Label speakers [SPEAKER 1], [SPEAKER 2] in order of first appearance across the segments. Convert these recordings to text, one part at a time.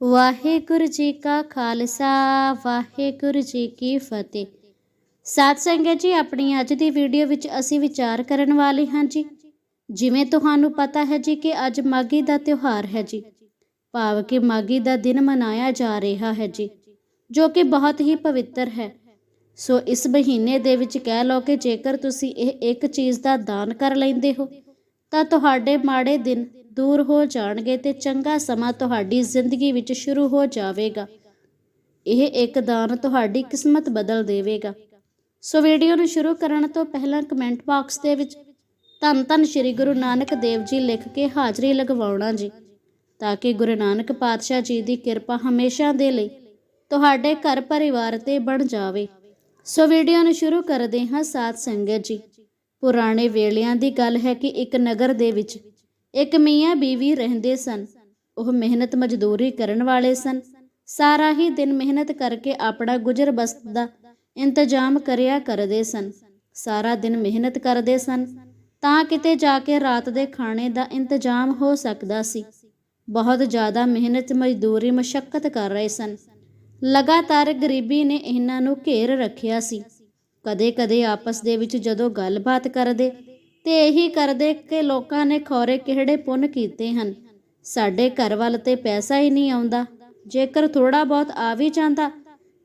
[SPEAKER 1] ਵਾਹਿਗੁਰੂ ਜੀ ਕਾ ਖਾਲਸਾ, ਵਾਹਿਗੁਰੂ ਜੀ ਕੀ ਫਤਿਹ। ਸਾਧ ਸੰਗਤ ਜੀ, ਆਪਣੀ ਅੱਜ ਦੀ ਵੀਡੀਓ ਵਿੱਚ ਅਸੀਂ ਵਿਚਾਰ ਕਰਨ ਵਾਲੇ ਹਾਂ ਜੀ। ਜਿਵੇਂ ਤੁਹਾਨੂੰ ਪਤਾ ਹੈ ਜੀ ਕਿ ਅੱਜ ਮਾਗੀ ਦਾ ਤਿਉਹਾਰ ਹੈ ਜੀ। ਭਾਵ ਕਿ ਮਾਗੀ ਦਾ ਦਿਨ ਮਨਾਇਆ ਜਾ ਰਿਹਾ ਹੈ ਜੀ, ਜੋ ਕਿ ਬਹੁਤ ਹੀ ਪਵਿੱਤਰ ਹੈ। ਸੋ ਇਸ ਮਹੀਨੇ ਦੇ ਵਿੱਚ ਕਹਿ ਲਓ ਕਿ ਜੇਕਰ ਤੁਸੀਂ ਇਹ ਇੱਕ ਚੀਜ਼ ਦਾ ਦਾਨ ਕਰ ਲੈਂਦੇ ਹੋ ਤਾਂ ਤੁਹਾਡੇ ਮਾੜੇ ਦਿਨ ਦੂਰ ਹੋ ਜਾਣਗੇ ਤੇ ਚੰਗਾ ਸਮਾਂ ਤੁਹਾਡੀ ਜ਼ਿੰਦਗੀ ਵਿੱਚ ਸ਼ੁਰੂ ਹੋ ਜਾਵੇਗਾ। ਇਹ ਇੱਕ ਦਾਨ ਤੁਹਾਡੀ ਕਿਸਮਤ ਬਦਲ ਦੇਵੇਗਾ। ਸੋ ਵੀਡੀਓ ਨੂੰ ਸ਼ੁਰੂ ਕਰਨ ਤੋਂ ਪਹਿਲਾਂ ਕਮੈਂਟ ਬਾਕਸ ਦੇ ਵਿੱਚ ਧੰਨ ਧੰਨ ਸ੍ਰੀ ਗੁਰੂ ਨਾਨਕ ਦੇਵ ਜੀ ਲਿਖ ਕੇ ਹਾਜ਼ਰੀ ਲਗਵਾਉਣਾ ਜੀ, ਤਾਂ ਕਿ ਗੁਰੂ ਨਾਨਕ ਪਾਤਸ਼ਾਹ ਜੀ ਦੀ ਕਿਰਪਾ ਹਮੇਸ਼ਾ ਦੇ ਲਈ ਤੁਹਾਡੇ ਘਰ ਪਰਿਵਾਰ ਤੇ ਬਣ ਜਾਵੇ। ਸੋ ਵੀਡੀਓ ਨੂੰ ਸ਼ੁਰੂ ਕਰਦੇ ਹਾਂ ਸਾਧ ਸੰਗਤ ਜੀ। ਪੁਰਾਣੇ ਵੇਲਿਆਂ ਦੀ ਗੱਲ ਹੈ ਕਿ ਇੱਕ ਨਗਰ ਦੇ ਵਿੱਚ ਇੱਕ ਮੀਆਂ ਬੀਵੀ ਰਹਿੰਦੇ ਸਨ। ਉਹ ਮਿਹਨਤ ਮਜ਼ਦੂਰੀ ਕਰਨ ਵਾਲੇ ਸਨ। ਸਾਰਾ ਹੀ ਦਿਨ ਮਿਹਨਤ ਕਰਕੇ ਆਪਣਾ ਗੁਜ਼ਰ ਬਸਤ ਦਾ ਇੰਤਜ਼ਾਮ ਕਰਿਆ ਕਰਦੇ ਸਨ। ਸਾਰਾ ਦਿਨ ਮਿਹਨਤ ਕਰਦੇ ਸਨ। ਤਾਂ ਕਿਤੇ ਜਾ ਕੇ ਰਾਤ ਦੇ ਖਾਣੇ ਦਾ ਇੰਤਜ਼ਾਮ ਹੋ ਸਕਦਾ ਸੀ। ਬਹੁਤ ਜ਼ਿਆਦਾ ਮਿਹਨਤ ਮਜ਼ਦੂਰੀ ਮਸ਼ੱਕਤ ਕਰ ਰਹੇ ਸਨ। ਲਗਾਤਾਰ ਗਰੀਬੀ ਨੇ ਇਹਨਾਂ ਨੂੰ ਘੇਰ ਰੱਖਿਆ ਸੀ। ਕਦੇ-ਕਦੇ ਆਪਸ ਦੇ ਵਿੱਚ ਜਦੋਂ ਗੱਲਬਾਤ ਕਰਦੇ ਤੇ ਇਹੀ ਕਰਦੇ ਕਿ ਲੋਕਾਂ ਨੇ ਖੌਰੇ ਕਿਹੜੇ ਪੁੰਨ ਕੀਤੇ ਹਨ। ਸਾਡੇ ਘਰ ਵੱਲ ਤੇ ਪੈਸਾ ਹੀ ਨਹੀਂ ਆਉਂਦਾ। ਜੇਕਰ ਥੋੜਾ ਬਹੁਤ ਆ ਵੀ ਜਾਂਦਾ,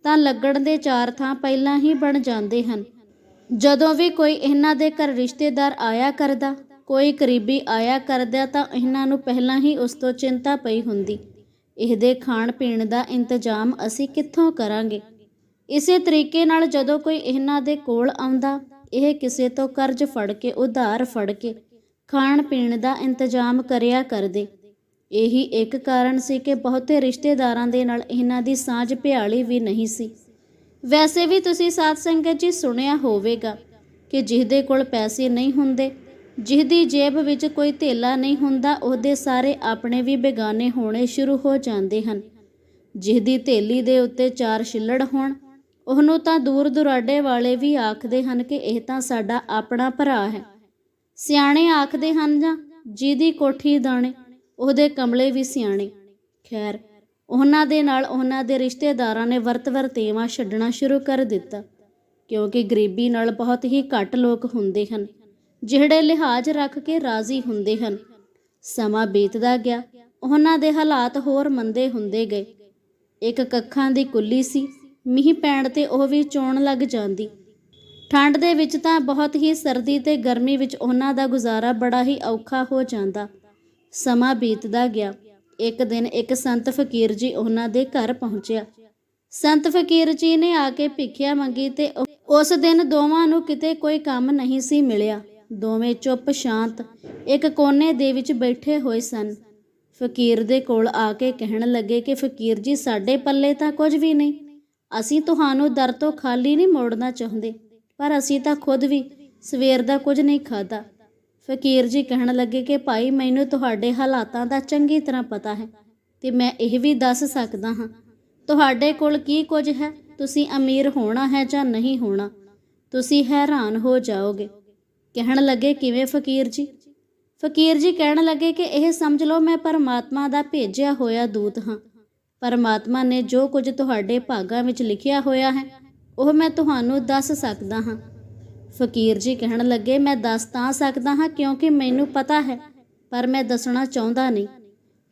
[SPEAKER 1] ਤਾਂ ਲੱਗਣ ਦੇ ਚਾਰ ਥਾਂ ਪਹਿਲਾਂ ਹੀ ਬਣ ਜਾਂਦੇ ਹਨ। ਜਦੋਂ ਵੀ ਕੋਈ ਇਹਨਾਂ ਦੇ ਘਰ ਰਿਸ਼ਤੇਦਾਰ ਆਇਆ ਕਰਦਾ, ਕੋਈ ਕਰੀਬੀ ਆਇਆ ਕਰਦਾ, ਤਾਂ ਇਹਨਾਂ ਨੂੰ ਪਹਿਲਾਂ ਹੀ ਉਸ ਤੋਂ ਚਿੰਤਾ ਪਈ ਹੁੰਦੀ। ਇਹਦੇ ਖਾਣ ਪੀਣ ਦਾ ਇੰਤਜ਼ਾਮ ਅਸੀਂ ਕਿੱਥੋਂ ਕਰਾਂਗੇ? ਇਸੇ ਤਰੀਕੇ ਨਾਲ ਜਦੋਂ ਕੋਈ ਇਹਨਾਂ ਦੇ ਕੋਲ ਆਉਂਦਾ, ਇਹ ਕਿਸੇ ਤੋਂ ਕਰਜ਼ ਫੜ ਕੇ, ਉਧਾਰ ਫੜ ਕੇ, ਖਾਣ ਪੀਣ ਦਾ ਇੰਤਜ਼ਾਮ ਕਰਿਆ ਕਰਦੇ। ਇਹੀ ਇੱਕ ਕਾਰਨ ਸੀ ਕਿ ਬਹੁਤੇ ਰਿਸ਼ਤੇਦਾਰਾਂ ਦੇ ਨਾਲ ਇਹਨਾਂ ਦੀ ਸਾਂਝ ਭਿਆਲੀ ਵੀ ਨਹੀਂ ਸੀ। ਵੈਸੇ ਵੀ ਤੁਸੀਂ ਸਾਧ ਸੰਗਤ ਜੀ ਸੁਣਿਆ ਹੋਵੇਗਾ ਕਿ ਜਿਹਦੇ ਕੋਲ ਪੈਸੇ ਨਹੀਂ ਹੁੰਦੇ, ਜਿਹਦੀ ਜੇਬ ਵਿੱਚ ਕੋਈ ਧੇਲਾ ਨਹੀਂ ਹੁੰਦਾ, ਉਹਦੇ ਸਾਰੇ ਆਪਣੇ ਵੀ ਬੇਗਾਨੇ ਹੋਣੇ ਸ਼ੁਰੂ ਹੋ ਜਾਂਦੇ ਹਨ। ਜਿਹਦੀ ਥੇਲੀ ਦੇ ਉੱਤੇ ਚਾਰ ਛਿੱਲੜ ਹੋਣ ਉਹਨੂੰ ਤਾਂ ਦੂਰ ਦੁਰਾਡੇ ਵਾਲੇ ਵੀ ਆਖਦੇ ਹਨ ਕਿ ਇਹ ਤਾਂ ਸਾਡਾ ਆਪਣਾ ਭਰਾ ਹੈ। ਸਿਆਣੇ ਆਖਦੇ ਹਨ ਜਾਂ ਜਿਹਦੀ ਕੋਠੀ ਦਾਣੇ, ਉਹਦੇ ਕਮਲੇ ਵੀ ਸਿਆਣੇ। ਖੈਰ, ਉਹਨਾਂ ਦੇ ਨਾਲ ਉਹਨਾਂ ਦੇ ਰਿਸ਼ਤੇਦਾਰਾਂ ਨੇ ਵਰਤ ਵਰਤੇਵਾ ਛੱਡਣਾ ਸ਼ੁਰੂ ਕਰ ਦਿੱਤਾ, ਕਿਉਂਕਿ ਗਰੀਬੀ ਨਾਲ ਬਹੁਤ ਹੀ ਘੱਟ ਲੋਕ ਹੁੰਦੇ ਹਨ, ਜਿਹੜੇ ਲਿਹਾਜ਼ ਰੱਖ ਕੇ ਰਾਜ਼ੀ ਹੁੰਦੇ ਹਨ। ਸਮਾਂ ਬੀਤਦਾ ਗਿਆ, ਉਹਨਾਂ ਦੇ ਹਾਲਾਤ ਹੋਰ ਮੰਦੇ ਹੁੰਦੇ ਗਏ। ਇੱਕ ਕੱਖਾਂ ਦੀ ਕੁੱਲੀ ਸੀ ਮੀਂਹ ਪੈਣ ਤੇ ਉਹ ਵੀ ਚੋਣ ਲੱਗ ਜਾਂਦੀ। ਠੰਡ ਦੇ ਵਿੱਚ ਤਾਂ ਬਹੁਤ ਹੀ ਸਰਦੀ ਤੇ ਗਰਮੀ ਵਿੱਚ ਉਹਨਾਂ ਦਾ ਗੁਜ਼ਾਰਾ ਬੜਾ ਹੀ ਔਖਾ ਹੋ ਜਾਂਦਾ। ਸਮਾਂ ਬੀਤਦਾ ਗਿਆ। ਇੱਕ ਦਿਨ ਇੱਕ ਸੰਤ ਫਕੀਰ ਜੀ ਉਹਨਾਂ ਦੇ ਘਰ ਪਹੁੰਚਿਆ। ਸੰਤ ਫਕੀਰ ਜੀ ਨੇ ਆ ਕੇ ਭਿੱਖਿਆ ਮੰਗੀ ਤੇ ਉਸ ਦਿਨ ਦੋਵਾਂ ਨੂੰ ਕਿਤੇ ਕੋਈ ਕੰਮ ਨਹੀਂ ਸੀ ਮਿਲਿਆ। ਦੋਵੇਂ ਚੁੱਪ ਸ਼ਾਂਤ ਇੱਕ ਕੋਨੇ ਦੇ ਵਿੱਚ ਬੈਠੇ ਹੋਏ ਸਨ। ਫਕੀਰ ਦੇ ਕੋਲ ਆ ਕੇ ਕਹਿਣ ਲੱਗੇ ਕਿ ਫਕੀਰ ਜੀ, ਸਾਡੇ ਪੱਲੇ ਤਾਂ ਕੁਝ ਵੀ ਨਹੀਂ। ਅਸੀਂ ਤੁਹਾਨੂੰ ਦਰ ਤੋਂ ਖਾਲੀ ਨਹੀਂ ਮੋੜਨਾ ਚਾਹੁੰਦੇ, ਪਰ ਅਸੀਂ ਤਾਂ ਖੁਦ ਵੀ ਸਵੇਰ ਦਾ ਕੁਝ ਨਹੀਂ ਖਾਦਾ ਫਕੀਰ ਜੀ ਕਹਿਣ ਲੱਗੇ ਕਿ ਭਾਈ, ਮੈਨੂੰ ਤੁਹਾਡੇ ਹਾਲਾਤਾਂ ਦਾ ਚੰਗੀ ਤਰ੍ਹਾਂ ਪਤਾ ਹੈ ਤੇ ਮੈਂ ਇਹ ਵੀ ਦੱਸ ਸਕਦਾ ਹਾਂ। ਤੁਹਾਡੇ ਕੋਲ ਕੀ ਕੁਝ ਹੈ? ਤੁਸੀਂ ਅਮੀਰ ਹੋਣਾ ਹੈ ਜਾਂ ਨਹੀਂ ਹੋਣਾ? ਤੁਸੀਂ ਹੈਰਾਨ ਹੋ ਜਾਓਗੇ। ਕਹਿਣ ਲੱਗੇ, ਕਿਵੇਂ ਫਕੀਰ ਜੀ? ਫਕੀਰ ਜੀ ਕਹਿਣ ਲੱਗੇ ਕਿ ਇਹ ਸਮਝ ਲਓ, ਮੈਂ ਪਰਮਾਤਮਾ ਦਾ ਭੇਜਿਆ ਹੋਇਆ ਦੂਤ ਹਾਂ। ਪਰਮਾਤਮਾ ਨੇ ਜੋ ਕੁਝ ਤੁਹਾਡੇ ਭਾਗਾਂ ਵਿੱਚ ਲਿਖਿਆ ਹੋਇਆ ਹੈ, ਉਹ ਮੈਂ ਤੁਹਾਨੂੰ ਦੱਸ ਸਕਦਾ ਹਾਂ। ਫਕੀਰ ਜੀ ਕਹਿਣ ਲੱਗੇ, ਮੈਂ ਦੱਸ ਤਾਂ ਸਕਦਾ ਹਾਂ ਕਿਉਂਕਿ ਮੈਨੂੰ ਪਤਾ ਹੈ, ਪਰ ਮੈਂ ਦੱਸਣਾ ਚਾਹੁੰਦਾ ਨਹੀਂ।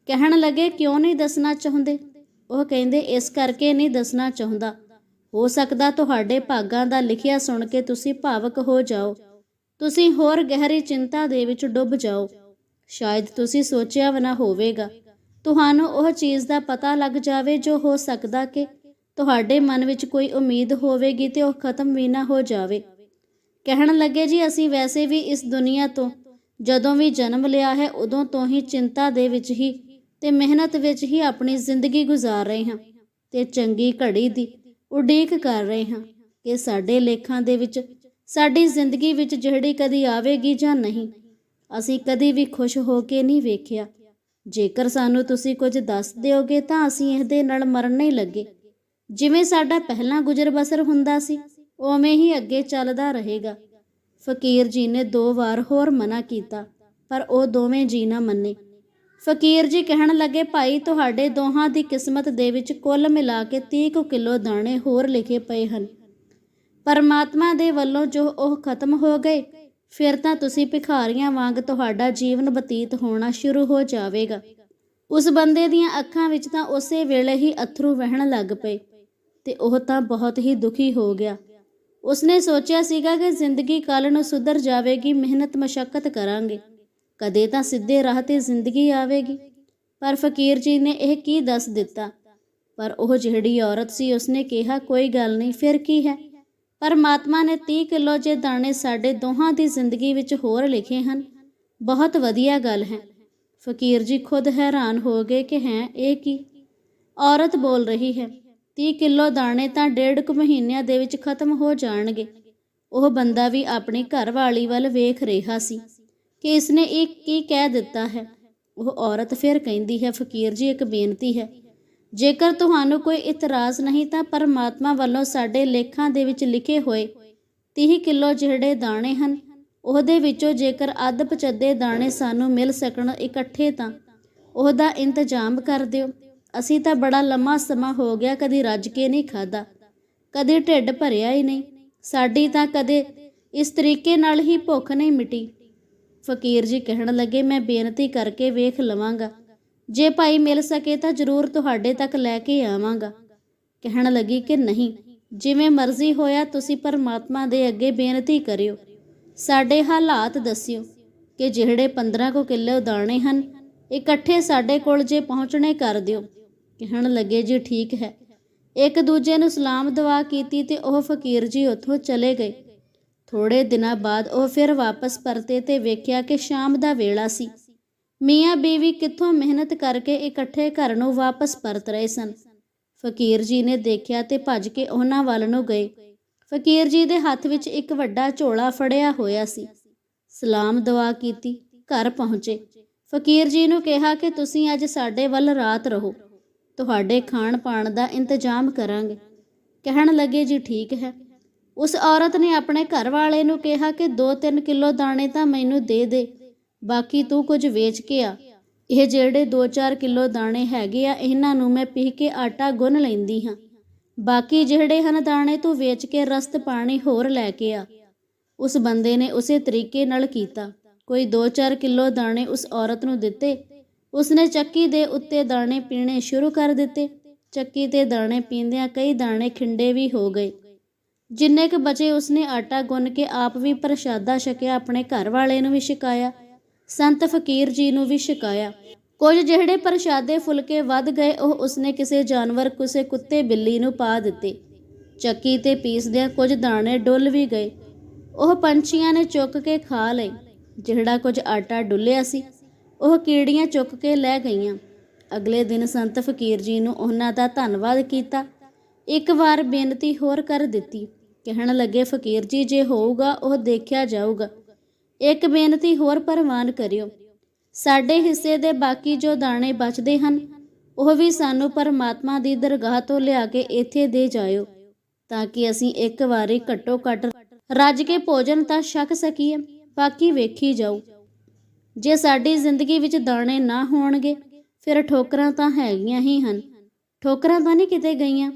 [SPEAKER 1] ਕਹਿਣ ਲੱਗੇ, ਕਿਉਂ ਨਹੀਂ ਦੱਸਣਾ ਚਾਹੁੰਦੇ? ਉਹ ਕਹਿੰਦੇ, ਇਸ ਕਰਕੇ ਨਹੀਂ ਦੱਸਣਾ ਚਾਹੁੰਦਾ। ਹੋ ਸਕਦਾ ਤੁਹਾਡੇ ਭਾਗਾਂ ਦਾ ਲਿਖਿਆ ਸੁਣ ਕੇ ਤੁਸੀਂ ਭਾਵਕ ਹੋ ਜਾਓ। ਤੁਸੀਂ ਹੋਰ ਗਹਿਰੀ ਚਿੰਤਾ ਦੇ ਵਿੱਚ ਡੁੱਬ ਜਾਓ। ਸ਼ਾਇਦ ਤੁਸੀਂ ਸੋਚਿਆ ਵੀ ਨਾ ਹੋਵੇਗਾ। ਤੁਹਾਨੂੰ ਉਹ ਚੀਜ਼ ਦਾ ਪਤਾ ਲੱਗ ਜਾਵੇ ਜੋ ਹੋ ਸਕਦਾ ਕਿ ਤੁਹਾਡੇ ਮਨ ਵਿੱਚ ਕੋਈ ਉਮੀਦ ਹੋਵੇਗੀ ਤੇ ਉਹ ਖਤਮ ਵੀ ਨਾ ਹੋ ਜਾਵੇ। ਕਹਿਣ ਲੱਗੇ ਜੀ, ਅਸੀਂ ਵੈਸੇ ਵੀ ਇਸ ਦੁਨੀਆ ਤੋਂ ਜਦੋਂ ਵੀ ਜਨਮ ਲਿਆ ਹੈ, ਉਦੋਂ ਤੋਂ ਹੀ ਚਿੰਤਾ ਦੇ ਵਿੱਚ ਹੀ ਤੇ ਮਿਹਨਤ ਵਿੱਚ ਹੀ ਆਪਣੀ ਜ਼ਿੰਦਗੀ ਗੁਜ਼ਾਰ ਰਹੇ ਹਾਂ ਤੇ ਚੰਗੀ ਘੜੀ ਦੀ ਉਡੀਕ ਕਰ ਰਹੇ ਹਾਂ ਕਿ ਸਾਡੇ ਲੇਖਾਂ ਦੇ ਵਿੱਚ, ਸਾਡੀ ਜ਼ਿੰਦਗੀ ਵਿੱਚ ਜਿਹੜੀ ਕਦੀ ਆਵੇਗੀ ਜਾਂ ਨਹੀਂ, ਅਸੀਂ ਕਦੀ ਵੀ ਖੁਸ਼ ਹੋ ਕੇ ਨਹੀਂ ਵੇਖਿਆ। ਜੇਕਰ ਸਾਨੂੰ ਤੁਸੀਂ ਕੁਝ ਦੱਸ ਦਿਓਗੇ ਤਾਂ ਅਸੀਂ ਇਹਦੇ ਨਾਲ ਮਰਨ ਨਹੀਂ ਲੱਗੇ। ਜਿਵੇਂ ਸਾਡਾ ਪਹਿਲਾਂ ਗੁਜ਼ਰ ਬਸਰ ਹੁੰਦਾ ਸੀ, ਉਵੇਂ ਹੀ ਅੱਗੇ ਚੱਲਦਾ ਰਹੇਗਾ। ਫਕੀਰ ਜੀ ਨੇ ਦੋ ਵਾਰ ਹੋਰ ਮਨਾ ਕੀਤਾ, ਪਰ ਉਹ ਦੋਵੇਂ ਜੀ ਨਾ ਮੰਨੇ। ਫਕੀਰ ਜੀ ਕਹਿਣ ਲੱਗੇ, ਭਾਈ, ਤੁਹਾਡੇ ਦੋਹਾਂ ਦੀ ਕਿਸਮਤ ਦੇ ਵਿੱਚ ਕੁੱਲ ਮਿਲਾ ਕੇ 30 ਕੁ ਕਿਲੋ ਦਾਣੇ ਹੋਰ ਲਿਖੇ ਪਏ ਹਨ। ਪਰਮਾਤਮਾ ਦੇ ਵੱਲੋਂ ਜੋ ਉਹ ਖਤਮ ਹੋ ਗਏ ਫਿਰ ਤਾਂ ਤੁਸੀਂ ਭਿਖਾਰੀਆਂ ਵਾਂਗ ਤੁਹਾਡਾ ਜੀਵਨ ਬਤੀਤ ਹੋਣਾ ਸ਼ੁਰੂ ਹੋ ਜਾਵੇਗਾ। ਉਸ ਬੰਦੇ ਦੀਆਂ ਅੱਖਾਂ ਵਿੱਚ ਤਾਂ ਉਸੇ ਵੇਲੇ ਹੀ ਅਥਰੂ ਵਹਿਣ ਲੱਗ ਪਏ ਤੇ ਉਹ ਤਾਂ ਬਹੁਤ ਹੀ ਦੁਖੀ ਹੋ ਗਿਆ। ਉਸਨੇ ਸੋਚਿਆ ਸੀਗਾ ਕਿ ਜ਼ਿੰਦਗੀ ਕੱਲ ਨੂੰ ਸੁਧਰ ਜਾਵੇਗੀ, ਮਿਹਨਤ ਮਸ਼ੱਕਤ ਕਰਾਂਗੇ। ਕਦੇ ਤਾਂ ਸਿੱਧੇ ਰਾਹ ਤੇ ਜ਼ਿੰਦਗੀ ਆਵੇਗੀ। ਪਰ ਫਕੀਰ ਜੀ ਨੇ ਇਹ ਕੀ ਦੱਸ ਦਿੱਤਾ? ਪਰ ਉਹ ਜਿਹੜੀ ਔਰਤ ਸੀ, ਉਸਨੇ ਕਿਹਾ, ਕੋਈ ਗੱਲ ਨਹੀਂ, ਫਿਰ ਕੀ ਹੈ? ਪਰਮਾਤਮਾ ਨੇ 30 ਕਿਲੋ ਜੇ ਦਾਣੇ ਸਾਡੇ ਦੋਹਾਂ ਦੀ ਜ਼ਿੰਦਗੀ ਵਿੱਚ ਹੋਰ ਲਿਖੇ ਹਨ। ਬਹੁਤ ਵਧੀਆ ਗੱਲ ਹੈ। ਫਕੀਰ ਜੀ ਖੁਦ ਹੈਰਾਨ ਹੋ ਗਏ ਕਿ ਹੈ, ਇਹ ਕੀ? ਔਰਤ ਬੋਲ ਰਹੀ ਹੈ 30 ਕਿਲੋ ਦਾਣੇ ਤਾਂ ਡੇਢ ਕੁ ਮਹੀਨਿਆਂ ਦੇ ਵਿੱਚ ਖਤਮ ਹੋ ਜਾਣਗੇ। ਉਹ ਬੰਦਾ ਵੀ ਆਪਣੀ ਘਰਵਾਲੀ ਵੱਲ ਵੇਖ ਰਿਹਾ ਸੀ ਕਿ ਇਸਨੇ ਇਹ ਕੀ ਕਹਿ ਦਿੱਤਾ ਹੈ। ਉਹ ਔਰਤ ਫਿਰ ਕਹਿੰਦੀ ਹੈ, ਫਕੀਰ ਜੀ ਇੱਕ ਬੇਨਤੀ ਹੈ ਜੇਕਰ ਤੁਹਾਨੂੰ ਕੋਈ ਇਤਰਾਜ਼ ਨਹੀਂ ਤਾਂ ਪਰਮਾਤਮਾ ਵੱਲੋਂ ਸਾਡੇ ਲੇਖਾਂ ਦੇ ਵਿੱਚ ਲਿਖੇ ਹੋਏ 30 ਕਿਲੋ ਜਿਹੜੇ ਦਾਣੇ ਹਨ, ਉਹਦੇ ਵਿੱਚੋਂ ਜੇਕਰ ਅੱਧ ਪਚੱਦੇ ਦਾਣੇ ਸਾਨੂੰ ਮਿਲ ਸਕਣ ਇਕੱਠੇ ਤਾਂ ਉਹਦਾ ਇੰਤਜ਼ਾਮ ਕਰ ਦਿਓ। ਅਸੀਂ ਤਾਂ ਬੜਾ ਲੰਮਾ ਸਮਾਂ ਹੋ ਗਿਆ ਕਦੀ ਰੱਜ ਕੇ ਨਹੀਂ ਖਾਦਾ ਕਦੇ ਢਿੱਡ ਭਰਿਆ ਹੀ ਨਹੀਂ। ਸਾਡੀ ਤਾਂ ਕਦੇ ਇਸ ਤਰੀਕੇ ਨਾਲ ਹੀ ਭੁੱਖ ਨਹੀਂ ਮਿਟੀ। ਫਕੀਰ ਜੀ ਕਹਿਣ ਲੱਗੇ, ਮੈਂ ਬੇਨਤੀ ਕਰਕੇ ਵੇਖ ਲਵਾਂਗਾ। ਜੇ ਭਾਈ ਮਿਲ ਸਕੇ ਤਾਂ ਜ਼ਰੂਰ ਤੁਹਾਡੇ ਤੱਕ ਲੈ ਕੇ ਆਵਾਂਗਾ। ਕਹਿਣ ਲੱਗੀ ਕਿ ਨਹੀਂ, ਜਿਵੇਂ ਮਰਜ਼ੀ ਹੋਇਆ ਤੁਸੀਂ ਪਰਮਾਤਮਾ ਦੇ ਅੱਗੇ ਬੇਨਤੀ ਕਰਿਓ। ਸਾਡੇ ਹਾਲਾਤ ਦੱਸਿਓ ਕਿ ਜਿਹੜੇ 15 ਕੁ ਕਿਲੋ ਦਾਣੇ ਹਨ, ਇਕੱਠੇ ਸਾਡੇ ਕੋਲ ਜੇ ਪਹੁੰਚਣੇ ਕਰ ਦਿਓ। ਕਹਿਣ ਲੱਗੇ, ਜੀ ਠੀਕ ਹੈ। ਇੱਕ ਦੂਜੇ ਨੂੰ ਸਲਾਮ ਦਵਾ ਕੀਤੀ ਤੇ ਉਹ ਫਕੀਰ ਜੀ ਉੱਥੋਂ ਚਲੇ ਗਏ। ਥੋੜੇ ਦਿਨਾਂ ਬਾਅਦ ਉਹ ਫਿਰ ਵਾਪਸ ਪਰਤੇ ਤੇ ਵੇਖਿਆ ਕਿ ਸ਼ਾਮ ਦਾ ਵੇਲਾ ਸੀ। ਮੀਆਂ ਬੀਵੀ ਕਿੱਥੋਂ ਮਿਹਨਤ ਕਰਕੇ ਇਕੱਠੇ ਘਰ ਨੂੰ ਵਾਪਸ ਪਰਤ ਰਹੇ ਸਨ? ਫਕੀਰ ਜੀ ਨੇ ਦੇਖਿਆ ਤੇ ਭੱਜ ਕੇ ਉਹਨਾਂ ਵੱਲ ਨੂੰ ਗਏ। ਫਕੀਰ ਜੀ ਦੇ ਹੱਥ ਵਿੱਚ ਇੱਕ ਵੱਡਾ ਝੋਲਾ ਫੜਿਆ ਹੋਇਆ ਸੀ। ਸਲਾਮ ਦੁਆ ਕੀਤੀ, ਘਰ ਪਹੁੰਚੇ। ਫਕੀਰ ਜੀ ਨੂੰ ਕਿਹਾ ਕਿ ਤੁਸੀਂ ਅੱਜ ਸਾਡੇ ਵੱਲ ਰਾਤ ਰਹੋ। ਤੁਹਾਡੇ ਖਾਣ ਪਾਣ ਦਾ ਇੰਤਜ਼ਾਮ ਕਰਾਂਗੇ। ਕਹਿਣ ਲੱਗੇ, ਜੀ ਠੀਕ ਹੈ। ਉਸ ਔਰਤ ਨੇ ਆਪਣੇ ਘਰ ਵਾਲੇ ਨੂੰ ਕਿਹਾ ਕਿ 2-3 ਕਿਲੋ ਦਾਣੇ ਤਾਂ ਮੈਨੂੰ ਦੇ ਦੇ। ਬਾਕੀ ਤੂੰ ਕੁਝ ਵੇਚ ਕੇ ਆ। ਇਹ ਜਿਹੜੇ 2-4 ਕਿਲੋ ਦਾਣੇ ਹੈਗੇ ਆ, ਇਹਨਾਂ ਨੂੰ ਮੈਂ ਪੀਹ ਕੇ ਆਟਾ ਗੁੰਨ ਲੈਂਦੀ ਹਾਂ। ਬਾਕੀ ਜਿਹੜੇ ਹਨ ਦਾਣੇ ਤੂੰ ਵੇਚ ਕੇ ਰਸਤ ਪਾਣੀ ਹੋਰ ਲੈ ਕੇ ਆ। ਉਸ ਬੰਦੇ ਨੇ ਉਸੇ ਤਰੀਕੇ ਨਾਲ ਕੀਤਾ। ਕੋਈ 2-4 ਕਿਲੋ ਦਾਣੇ ਉਸ ਔਰਤ ਨੂੰ ਦਿੱਤੇ। ਉਸਨੇ ਚੱਕੀ ਦੇ ਉੱਤੇ ਦਾਣੇ ਪੀਣੇ ਸ਼ੁਰੂ ਕਰ ਦਿੱਤੇ। ਚੱਕੀ ਤੇ ਦਾਣੇ ਪੀਂਦਿਆਂ ਕਈ ਦਾਣੇ ਖਿੰਡੇ ਵੀ ਹੋ ਗਏ। ਜਿੰਨੇ ਕੁ ਬਚੇ ਉਸਨੇ ਆਟਾ ਗੁੰਨ ਕੇ ਆਪ ਵੀ ਪ੍ਰਸ਼ਾਦਾ ਛਕਿਆ, ਆਪਣੇ ਘਰ ਵਾਲੇ ਨੂੰ ਵੀ ਛਕਾਇਆ। ਸੰਤ ਫਕੀਰ ਜੀ ਨੂੰ ਵੀ ਛਕਾਇਆ। ਕੁਝ ਜਿਹੜੇ ਪ੍ਰਸ਼ਾਦੇ ਫੁਲਕੇ ਵੱਧ ਗਏ, ਉਹ ਉਸਨੇ ਕਿਸੇ ਜਾਨਵਰ ਕਿਸੇ ਕੁੱਤੇ ਬਿੱਲੀ ਨੂੰ ਪਾ ਦਿੱਤੇ। ਚੱਕੀ ਤੇ ਪੀਸਦਿਆਂ ਕੁਝ ਦਾਣੇ ਡੁੱਲ ਵੀ ਗਏ। ਉਹ ਪੰਛੀਆਂ ਨੇ ਚੁੱਕ ਕੇ ਖਾ ਲਏ। ਜਿਹੜਾ ਕੁਝ ਆਟਾ ਡੁੱਲਿਆ ਸੀ, ਉਹ ਕੀੜੀਆਂ ਚੁੱਕ ਕੇ ਲੈ ਗਈਆਂ। ਅਗਲੇ ਦਿਨ ਸੰਤ ਫਕੀਰ ਜੀ ਨੂੰ ਉਹਨਾਂ ਦਾ ਧੰਨਵਾਦ ਕੀਤਾ। ਇੱਕ ਵਾਰ ਬੇਨਤੀ ਹੋਰ ਕਰ ਦਿੱਤੀ। ਕਹਿਣ ਲੱਗੇ, ਫਕੀਰ ਜੀ, ਜੇ ਹੋਊਗਾ, ਉਹ ਦੇਖਿਆ ਜਾਊਗਾ। ਇੱਕ ਬੇਨਤੀ ਹੋਰ ਪ੍ਰਵਾਨ ਕਰਿਓ। ਸਾਡੇ ਹਿੱਸੇ ਦੇ ਬਾਕੀ ਜੋ ਦਾਣੇ ਬਚਦੇ ਹਨ, ਉਹ ਵੀ ਸਾਨੂੰ ਪਰਮਾਤਮਾ ਦੀ ਦਰਗਾਹ ਤੋਂ ਲਿਆ ਕੇ ਇੱਥੇ ਦੇ ਜਾਇਓ, ਤਾਂ ਕਿ ਅਸੀਂ ਇੱਕ ਵਾਰੀ ਘੱਟੋ ਘੱਟ ਰੱਜ ਕੇ ਭੋਜਨ ਤਾਂ ਛਕ ਸਕੀਏ, ਬਾਕੀ ਵੇਖੀ ਜਾਓ ਜੇ ਸਾਡੀ ਜ਼ਿੰਦਗੀ ਵਿੱਚ ਦਾਣੇ ਨਾ ਹੋਣਗੇ, ਫਿਰ ਠੋਕਰਾਂ ਤਾਂ ਹੈਗੀਆਂ ਹੀ ਹਨ। ਠੋਕਰਾਂ ਤਾਂ ਨਹੀਂ ਕਿਤੇ ਗਈਆਂ,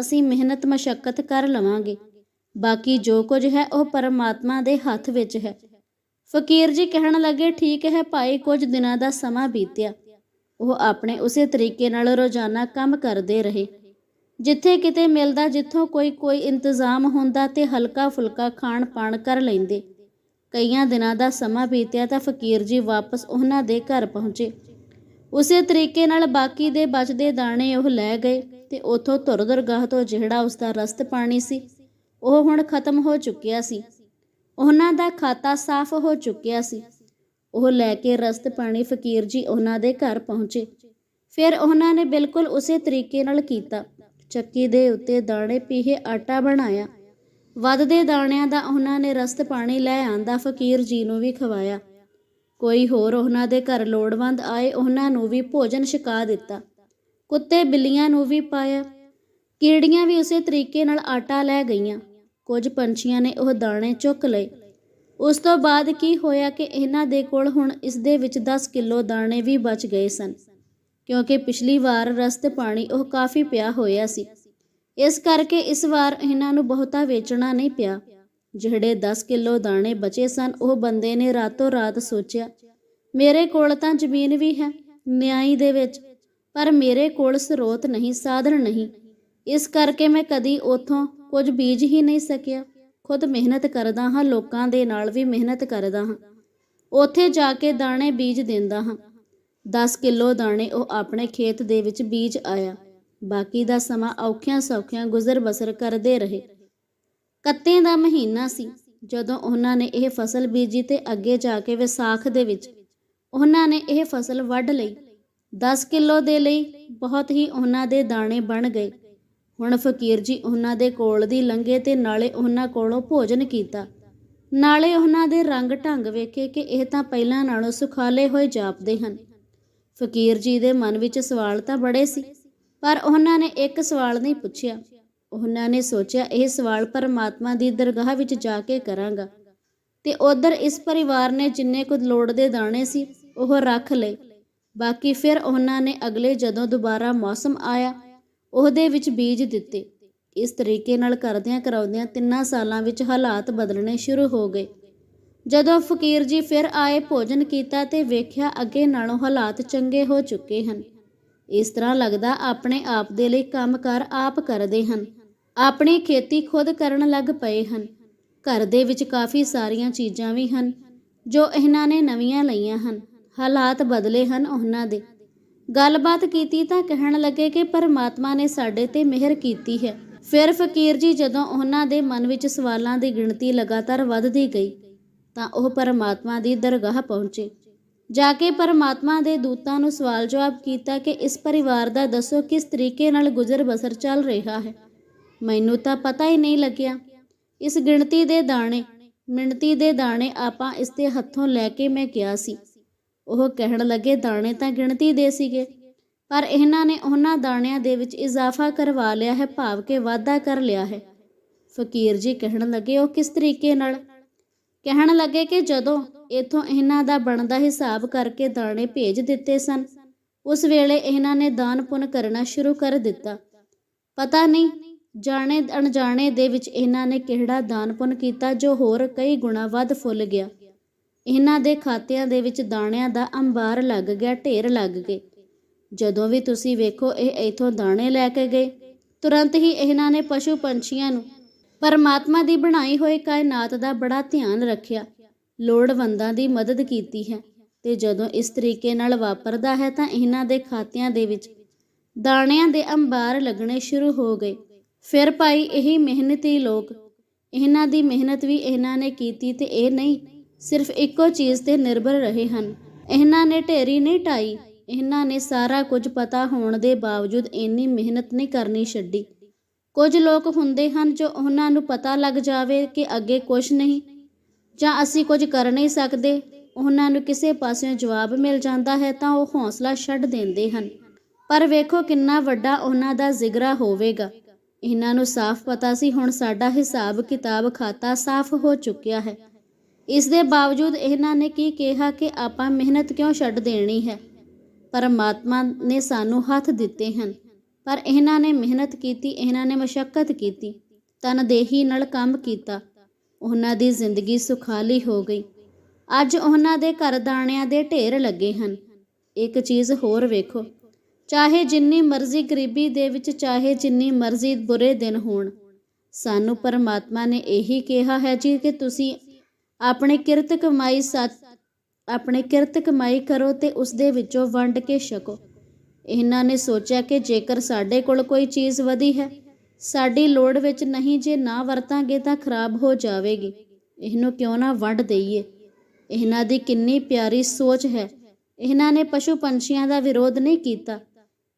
[SPEAKER 1] ਅਸੀਂ ਮਿਹਨਤ ਮਸ਼ੱਕਤ ਕਰ ਲਵਾਂਗੇ। ਬਾਕੀ ਜੋ ਕੁਝ ਹੈ, ਉਹ ਪਰਮਾਤਮਾ ਦੇ ਹੱਥ ਵਿੱਚ ਹੈ। ਫਕੀਰ ਜੀ ਕਹਿਣ ਲੱਗੇ, ਠੀਕ ਹੈ ਭਾਈ, ਕੁਝ ਦਿਨਾਂ ਦਾ ਸਮਾਂ ਬੀਤਿਆ। ਉਹ ਆਪਣੇ ਉਸੇ ਤਰੀਕੇ ਨਾਲ ਰੋਜ਼ਾਨਾ ਕੰਮ ਕਰਦੇ ਰਹੇ। ਜਿੱਥੇ ਕਿਤੇ ਮਿਲਦਾ, ਜਿੱਥੋਂ ਕੋਈ ਕੋਈ ਇੰਤਜ਼ਾਮ ਹੁੰਦਾ ਤੇ ਹਲਕਾ ਫੁਲਕਾ ਖਾਣ ਪਾਣ ਕਰ ਲੈਂਦੇ। ਕਈਆਂ ਦਿਨਾਂ ਦਾ ਸਮਾਂ ਬੀਤਿਆ ਤਾਂ ਫਕੀਰ ਜੀ ਵਾਪਸ ਉਹਨਾਂ ਦੇ ਘਰ ਪਹੁੰਚੇ। ਉਸੇ ਤਰੀਕੇ ਨਾਲ ਬਾਕੀ ਦੇ ਬਚਦੇ ਦਾਣੇ ਉਹ ਲੈ ਗਏ ਤੇ ਉਥੋਂ ਧੁਰ ਦਰਗਾਹ ਤੋਂ ਜਿਹੜਾ ਉਸ ਦਾ ਰਸਤ ਪਾਣੀ ਸੀ, ਉਹ ਹੁਣ ਖਤਮ ਹੋ ਚੁੱਕਿਆ ਸੀ। ਉਹਨਾਂ ਦਾ ਖਾਤਾ ਸਾਫ਼ ਹੋ ਚੁੱਕਿਆ ਸੀ। ਉਹ ਲੈ ਕੇ ਰਸਤ ਪਾਣੀ ਫਕੀਰ ਜੀ ਉਹਨਾਂ ਦੇ ਘਰ ਪਹੁੰਚੇ। ਫਿਰ ਉਹਨਾਂ ਨੇ ਬਿਲਕੁਲ ਉਸੇ ਤਰੀਕੇ ਨਾਲ ਕੀਤਾ। ਚੱਕੀ ਦੇ ਉੱਤੇ ਦਾਣੇ ਪੀਹੇ ਆਟਾ ਬਣਾਇਆ। ਵੱਧਦੇ ਦਾਣਿਆਂ ਦਾ ਉਹਨਾਂ ਨੇ ਰਸਤ ਪਾਣੀ ਲੈ ਆਂਦਾ ਫਕੀਰ ਜੀ ਨੂੰ ਵੀ ਖਵਾਇਆ। ਕੋਈ ਹੋਰ ਉਹਨਾਂ ਦੇ ਘਰ ਲੋੜਵੰਦ ਆਏ ਉਹਨਾਂ ਨੂੰ ਵੀ ਭੋਜਨ ਛਕਾ ਦਿੱਤਾ। ਕੁੱਤੇ ਬਿੱਲੀਆਂ ਨੂੰ ਵੀ ਪਾਇਆ। ਕੀੜੀਆਂ ਵੀ ਉਸੇ ਤਰੀਕੇ ਨਾਲ ਆਟਾ ਲੈ ਗਈਆਂ। ਕੁਝ ਪੰਛੀਆਂ ਨੇ ਉਹ ਦਾਣੇ ਚੁੱਕ ਲਏ। ਉਸ ਤੋਂ ਬਾਅਦ ਕੀ ਹੋਇਆ ਕਿ ਇਹਨਾਂ ਦੇ ਕੋਲ ਹੁਣ ਇਸ ਦੇ ਵਿੱਚ 10 ਕਿਲੋ ਦਾਣੇ ਵੀ ਬਚ ਗਏ ਸਨ, ਕਿਉਂਕਿ ਪਿਛਲੀ ਵਾਰ ਰਸਤੇ ਪਾਣੀ ਉਹ ਕਾਫੀ ਪਿਆ ਹੋਇਆ ਸੀ। ਇਸ ਕਰਕੇ ਇਸ ਵਾਰ ਇਹਨਾਂ ਨੂੰ ਬਹੁਤਾ ਵੇਚਣਾ ਨਹੀਂ ਪਿਆ। ਜਿਹੜੇ 10 ਕਿਲੋ ਦਾਣੇ ਬਚੇ ਸਨ, ਉਹ ਬੰਦੇ ਨੇ ਰਾਤੋਂ ਰਾਤ ਸੋਚਿਆ, ਮੇਰੇ ਕੋਲ ਤਾਂ ਜ਼ਮੀਨ ਵੀ ਹੈ ਨਿਆਈ ਦੇ ਵਿੱਚ, ਪਰ ਮੇਰੇ ਕੋਲ ਸਰੋਤ ਨਹੀਂ, ਸਾਧਨ ਨਹੀਂ। ਇਸ ਕਰਕੇ ਮੈਂ ਕਦੀ ਉਥੋਂ ਕੁਝ ਬੀਜ ਹੀ ਨਹੀਂ ਸਕਿਆ। ਖੁਦ ਮਿਹਨਤ ਕਰਦਾ ਹਾਂ, ਲੋਕਾਂ ਦੇ ਨਾਲ ਵੀ ਮਿਹਨਤ ਕਰਦਾ ਹਾਂ। ਉੱਥੇ ਜਾ ਕੇ ਦਾਣੇ ਬੀਜ ਦਿੰਦਾ ਹਾਂ। 10 ਕਿਲੋ ਦਾਣੇ ਉਹ ਆਪਣੇ ਖੇਤ ਦੇ ਵਿੱਚ ਬੀਜ ਆਇਆ। ਬਾਕੀ ਦਾ ਸਮਾਂ ਔਖਿਆਂ ਸੌਖਿਆਂ ਗੁਜ਼ਰ ਬਸਰ ਕਰਦੇ ਰਹੇ। ਕੱਤੇ ਦਾ ਮਹੀਨਾ ਸੀ। ਜਦੋਂ ਉਹਨਾਂ ਨੇ ਇਹ ਫਸਲ ਬੀਜੀ ਤੇ ਅੱਗੇ ਜਾ ਕੇ ਵਿਸਾਖ ਦੇ ਵਿੱਚ ਉਹਨਾਂ ਨੇ ਇਹ ਫਸਲ ਵੱਢ ਲਈ। 10 ਕਿਲੋ ਦੇ ਲਈ ਬਹੁਤ ਹੀ ਉਹਨਾਂ ਦੇ ਦਾਣੇ ਬਣ ਗਏ। ਹੁਣ ਫਕੀਰ ਜੀ ਉਹਨਾਂ ਦੇ ਕੋਲ ਦੀ ਲੰਘੇ ਤੇ ਨਾਲੇ ਉਹਨਾਂ ਕੋਲੋਂ ਭੋਜਨ ਕੀਤਾ। ਨਾਲੇ ਉਹਨਾਂ ਦੇ ਰੰਗ ਢੰਗ ਵੇਖੇ ਕਿ ਇਹ ਤਾਂ ਪਹਿਲਾਂ ਨਾਲੋਂ ਸੁਖਾਲੇ ਹੋਏ ਜਾਪਦੇ ਹਨ। ਫਕੀਰ ਜੀ ਦੇ ਮਨ ਵਿੱਚ ਸਵਾਲ ਤਾਂ ਬੜੇ ਸੀ, ਪਰ ਉਹਨਾਂ ਨੇ ਇੱਕ ਸਵਾਲ ਨਹੀਂ ਪੁੱਛਿਆ। ਉਹਨਾਂ ਨੇ ਸੋਚਿਆ, ਇਹ ਸਵਾਲ ਪਰਮਾਤਮਾ ਦੀ ਦਰਗਾਹ ਵਿੱਚ ਜਾ ਕੇ ਕਰਾਂਗਾ। ਤੇ ਉਧਰ ਇਸ ਪਰਿਵਾਰ ਨੇ ਜਿੰਨੇ ਕੁ ਲੋੜ ਦੇ ਦਾਣੇ ਸੀ, ਉਹ ਰੱਖ ਲਏ। ਬਾਕੀ ਫਿਰ ਉਹਨਾਂ ਨੇ ਅਗਲੇ ਜਦੋਂ ਦੁਬਾਰਾ ਮੌਸਮ ਆਇਆ ਉਹਦੇ ਵਿੱਚ ਬੀਜ ਦਿੱਤੇ। ਇਸ ਤਰੀਕੇ ਨਾਲ ਕਰਦਿਆਂ ਕਰਾਉਂਦਿਆਂ ਤਿੰਨਾਂ ਸਾਲਾਂ ਵਿੱਚ ਹਾਲਾਤ ਬਦਲਣੇ ਸ਼ੁਰੂ ਹੋ ਗਏ। ਜਦੋਂ ਫਕੀਰ ਜੀ ਫਿਰ ਆਏ ਭੋਜਨ ਕੀਤਾ ਤੇ ਵੇਖਿਆ ਅੱਗੇ ਨਾਲੋਂ ਹਾਲਾਤ ਚੰਗੇ ਹੋ ਚੁੱਕੇ ਹਨ। ਇਸ ਤਰ੍ਹਾਂ ਲੱਗਦਾ ਆਪਣੇ ਆਪ ਦੇ ਲਈ ਕੰਮਕਾਰ ਆਪ ਕਰਦੇ ਹਨ। ਆਪਣੀ ਖੇਤੀ ਖੁਦ ਕਰਨ ਲੱਗ ਪਏ ਹਨ। ਘਰ ਦੇ ਵਿੱਚ ਕਾਫੀ ਸਾਰੀਆਂ ਚੀਜ਼ਾਂ ਵੀ ਹਨ, ਜੋ ਇਹਨਾਂ ਨੇ ਨਵੀਆਂ ਲਈਆਂ ਹਨ। ਹਾਲਾਤ ਬਦਲੇ ਹਨ ਉਹਨਾਂ ਦੇ। ਗੱਲਬਾਤ ਕੀਤੀ ਤਾਂ ਕਹਿਣ ਲੱਗੇ ਕਿ ਪਰਮਾਤਮਾ ਨੇ ਸਾਡੇ ਤੇ ਮਿਹਰ ਕੀਤੀ ਹੈ। ਫਿਰ ਫਕੀਰ ਜੀ ਜਦੋਂ ਉਹਨਾਂ ਦੇ ਮਨ ਵਿੱਚ ਸਵਾਲਾਂ ਦੀ ਗਿਣਤੀ ਲਗਾਤਾਰ ਵੱਧਦੀ ਗਈ, ਤਾਂ ਉਹ ਪਰਮਾਤਮਾ ਦੀ ਦਰਗਾਹ ਪਹੁੰਚੇ। ਜਾ ਕੇ ਪਰਮਾਤਮਾ ਦੇ ਦੂਤਾਂ ਨੂੰ ਸਵਾਲ ਜਵਾਬ ਕੀਤਾ ਕਿ ਇਸ ਪਰਿਵਾਰ ਦਾ ਦੱਸੋ ਕਿਸ ਤਰੀਕੇ ਨਾਲ ਗੁਜ਼ਰ ਬਸਰ ਚੱਲ ਰਿਹਾ ਹੈ। ਮੈਨੂੰ ਤਾਂ ਪਤਾ ਹੀ ਨਹੀਂ ਲੱਗਿਆ। ਇਸ ਗਿਣਤੀ ਦੇ ਦਾਣੇ ਮਿਣਤੀ ਦੇ ਦਾਣੇ ਆਪਾਂ ਇਸ ਦੇ ਹੱਥੋਂ ਲੈ ਕੇ ਮੈਂ ਗਿਆ ਸੀ। ਉਹ ਕਹਿਣ ਲੱਗੇ, ਦਾਣੇ ਤਾਂ ਗਿਣਤੀ ਦੇ ਸੀਗੇ, ਪਰ ਇਹਨਾਂ ਨੇ ਉਹਨਾਂ ਦਾਣਿਆਂ ਦੇ ਵਿੱਚ ਇਜ਼ਾਫਾ ਕਰਵਾ ਲਿਆ ਹੈ, ਭਾਵ ਕਿ ਵਾਧਾ ਕਰ ਲਿਆ ਹੈ। ਫਕੀਰ ਜੀ ਕਹਿਣ ਲੱਗੇ, ਉਹ ਕਿਸ ਤਰੀਕੇ ਨਾਲ? ਕਹਿਣ ਲੱਗੇ ਕਿ ਜਦੋਂ ਇਥੋਂ ਇਹਨਾਂ ਦਾ ਬਣਦਾ ਹਿਸਾਬ ਕਰਕੇ ਦਾਣੇ ਭੇਜ ਦਿੱਤੇ ਸਨ, ਉਸ ਵੇਲੇ ਇਹਨਾਂ ਨੇ ਦਾਨ ਪੁੰਨ ਕਰਨਾ ਸ਼ੁਰੂ ਕਰ ਦਿੱਤਾ। ਪਤਾ ਨਹੀਂ ਜਾਣੇ ਅਣਜਾਣੇ ਦੇ ਵਿੱਚ ਇਹਨਾਂ ਨੇ ਕਿਹੜਾ ਦਾਨ ਪੁੰਨ ਕੀਤਾ ਜੋ ਹੋਰ ਕਈ ਗੁਣਾ ਵੱਧ ਫੁੱਲ ਗਿਆ। ਇਹਨਾਂ ਦੇ ਖਾਤਿਆਂ ਦੇ ਵਿੱਚ ਦਾਣਿਆਂ ਦਾ ਅੰਬਾਰ ਲੱਗ ਗਿਆ, ਢੇਰ ਲੱਗ ਗਏ। ਜਦੋਂ ਵੀ ਤੁਸੀਂ ਵੇਖੋ, ਇਹ ਇਥੋਂ ਦਾਣੇ ਲੈ ਕੇ ਗਏ। ਤੁਰੰਤ ਹੀ ਇਹਨਾਂ ਨੇ ਪਸ਼ੂ ਪੰਛੀਆਂ ਨੂੰ ਪਰਮਾਤਮਾ ਦੀ ਬਣਾਈ ਹੋਈ ਕਾਇਨਾਤ ਦਾ ਬੜਾ ਧਿਆਨ ਰੱਖਿਆ। ਲੋੜਵੰਦਾਂ ਦੀ ਮਦਦ ਕੀਤੀ ਹੈ ਤੇ ਜਦੋਂ ਇਸ ਤਰੀਕੇ ਨਾਲ ਵਾਪਰਦਾ ਹੈ ਤਾਂ ਇਹਨਾਂ ਦੇ ਖਾਤਿਆਂ ਦੇ ਵਿੱਚ ਦਾਣਿਆਂ ਦੇ ਅੰਬਾਰ ਲੱਗਣੇ ਸ਼ੁਰੂ ਹੋ ਗਏ। ਫਿਰ ਭਾਈ ਇਹੀ ਮਿਹਨਤੀ ਲੋਕ, ਇਹਨਾਂ ਦੀ ਮਿਹਨਤ ਵੀ ਇਹਨਾਂ ਨੇ ਕੀਤੀ ਤੇ ਇਹ ਨਹੀਂ ਸਿਰਫ ਇੱਕੋ ਚੀਜ਼ ਤੇ ਨਿਰਭਰ ਰਹੇ ਹਨ। ਇਹਨਾਂ ਨੇ ਢੇਰੀ ਨਹੀਂ ਢਾਈ ਇਹਨਾਂ ਨੇ ਸਾਰਾ ਕੁਝ ਪਤਾ ਹੋਣ ਦੇ ਬਾਵਜੂਦ ਇੰਨੀ ਮਿਹਨਤ ਨਹੀਂ ਕਰਨੀ ਛੱਡੀ। ਕੁਝ ਲੋਕ ਹੁੰਦੇ ਹਨ ਜੋ ਉਹਨਾਂ ਨੂੰ ਪਤਾ ਲੱਗ ਜਾਵੇ ਕਿ ਅੱਗੇ ਕੁਝ ਨਹੀਂ ਜਾਂ ਅਸੀਂ ਕੁਝ ਕਰ ਨਹੀਂ ਸਕਦੇ। ਉਹਨਾਂ ਨੂੰ ਕਿਸੇ ਪਾਸਿਓਂ ਜਵਾਬ ਮਿਲ ਜਾਂਦਾ ਹੈ ਤਾਂ ਉਹ ਹੌਸਲਾ ਛੱਡ ਦਿੰਦੇ ਹਨ। ਪਰ ਵੇਖੋ ਕਿੰਨਾ ਵੱਡਾ ਉਹਨਾਂ ਦਾ ਜ਼ਿਗਰਾ ਹੋਵੇਗਾ। ਇਹਨਾਂ ਨੂੰ ਸਾਫ਼ ਪਤਾ ਸੀ ਹੁਣ ਸਾਡਾ ਹਿਸਾਬ ਕਿਤਾਬ ਖਾਤਾ ਸਾਫ਼ ਹੋ ਚੁੱਕਿਆ ਹੈ। ਇਸ ਦੇ ਬਾਵਜੂਦ ਇਹਨਾਂ ਨੇ ਕੀ ਕਿਹਾ ਕਿ ਆਪਾਂ ਮਿਹਨਤ ਕਿਉਂ ਛੱਡ ਦੇਣੀ ਹੈ? ਪਰਮਾਤਮਾ ਨੇ ਸਾਨੂੰ ਹੱਥ ਦਿੱਤੇ ਹਨ, ਪਰ ਇਹਨਾਂ ਨੇ ਮਿਹਨਤ ਕੀਤੀ, ਇਹਨਾਂ ਨੇ ਮਸ਼ੱਕਤ ਕੀਤੀ ਤਨਦੇਹੀ ਨਾਲ ਕੰਮ ਕੀਤਾ, ਉਹਨਾਂ ਦੀ ਜ਼ਿੰਦਗੀ ਸੁਖਾਲੀ ਹੋ ਗਈ। ਅੱਜ ਉਹਨਾਂ ਦੇ ਘਰ ਦਾਣਿਆਂ ਦੇ ਢੇਰ ਲੱਗੇ ਹਨ। ਇੱਕ ਚੀਜ਼ ਹੋਰ ਵੇਖੋ, ਚਾਹੇ ਜਿੰਨੀ ਮਰਜ਼ੀ ਗਰੀਬੀ ਦੇ ਵਿੱਚ, ਚਾਹੇ ਜਿੰਨੀ ਮਰਜ਼ੀ ਬੁਰੇ ਦਿਨ ਹੋਣ, ਸਾਨੂੰ ਪਰਮਾਤਮਾ ਨੇ ਇਹੀ ਕਿਹਾ ਹੈ ਜੀ ਕਿ ਤੁਸੀਂ ਆਪਣੀ ਕਿਰਤ ਕਮਾਈ ਸੱਚ ਆਪਣੇ ਕਿਰਤ ਕਮਾਈ ਕਰੋ ਤੇ ਉਸ ਦੇ ਵਿੱਚੋਂ ਵੰਡ ਕੇ ਛਕੋ। ਇਹਨਾਂ ਨੇ ਸੋਚਿਆ ਕਿ ਜੇਕਰ ਸਾਡੇ ਕੋਲ ਕੋਈ ਚੀਜ਼ ਵਧੀ ਹੈ, ਸਾਡੀ ਲੋੜ ਵਿੱਚ ਨਹੀਂ ਜੇ ਨਾ ਵਰਤਾਂਗੇ ਤਾਂ ਖਰਾਬ ਹੋ ਜਾਵੇਗੀ। ਇਹਨੂੰ ਕਿਉਂ ਨਾ ਵੰਡ ਦਈਏ? ਇਹਨਾਂ ਦੀ ਕਿੰਨੀ ਪਿਆਰੀ ਸੋਚ ਹੈ। ਇਹਨਾਂ ਨੇ ਪਸ਼ੂ ਪੰਛੀਆਂ ਦਾ ਵਿਰੋਧ ਨਹੀਂ ਕੀਤਾ,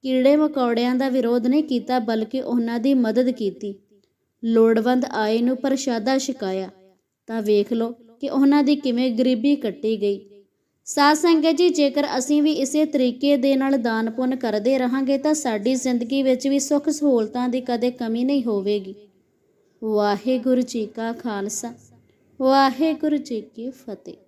[SPEAKER 1] ਕੀੜੇ ਮਕੌੜਿਆਂ ਦਾ ਵਿਰੋਧ ਨਹੀਂ ਕੀਤਾ, ਬਲਕਿ ਉਹਨਾਂ ਦੀ ਮਦਦ ਕੀਤੀ। ਲੋੜਵੰਦ ਆਏ ਨੂੰ ਪ੍ਰਸ਼ਾਦਾ ਛਕਾਇਆ। ਤਾਂ ਵੇਖ ਲਓ ਕਿ ਉਹਨਾਂ ਦੀ ਕਿਵੇਂ ਗਰੀਬੀ ਕੱਟੀ ਗਈ। ਸਾਧ ਸੰਗਤ ਜੀ, ਜੇਕਰ ਅਸੀਂ ਵੀ ਇਸੇ ਤਰੀਕੇ ਦੇ ਨਾਲ ਦਾਨ ਪੁੰਨ ਕਰਦੇ ਰਹਾਂਗੇ, ਤਾਂ ਸਾਡੀ ਜ਼ਿੰਦਗੀ ਵਿੱਚ ਵੀ ਸੁੱਖ ਸਹੂਲਤਾਂ ਦੀ ਕਦੇ ਕਮੀ ਨਹੀਂ ਹੋਵੇਗੀ। ਵਾਹਿਗੁਰੂ ਜੀ ਕਾ ਖਾਲਸਾ। ਵਾਹਿਗੁਰੂ ਜੀ ਕੀ ਫਤਿਹ।